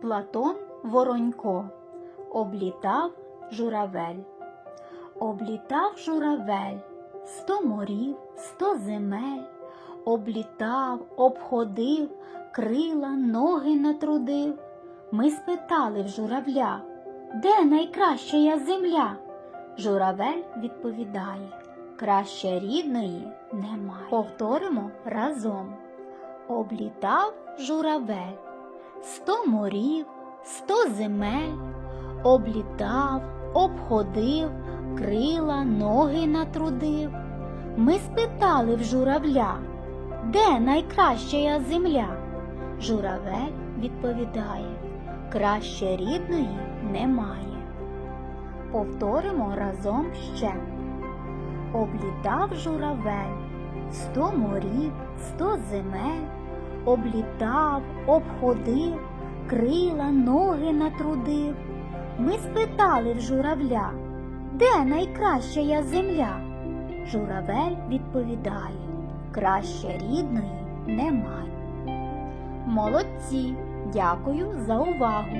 Платон Воронько облітав журавель. Облітав журавель сто морів, сто земель, облітав, обходив, крила, ноги натрудив. Ми спитали в журавля, де найкраща земля? Журавель відповідає, краще рідної немає. Повторимо разом. Облітав журавель сто морів, сто земель, облітав, обходив, крила, ноги натрудив. Ми спитали в журавля, де найкраща земля? Журавель відповідає, краще рідної немає. Повторимо разом ще. Облітав журавель сто морів, сто земель, облітав, обходив, крила, ноги натрудив. Ми спитали в журавля, де найкраща земля? Журавель відповідає, краще рідної немає. Молодці, дякую за увагу!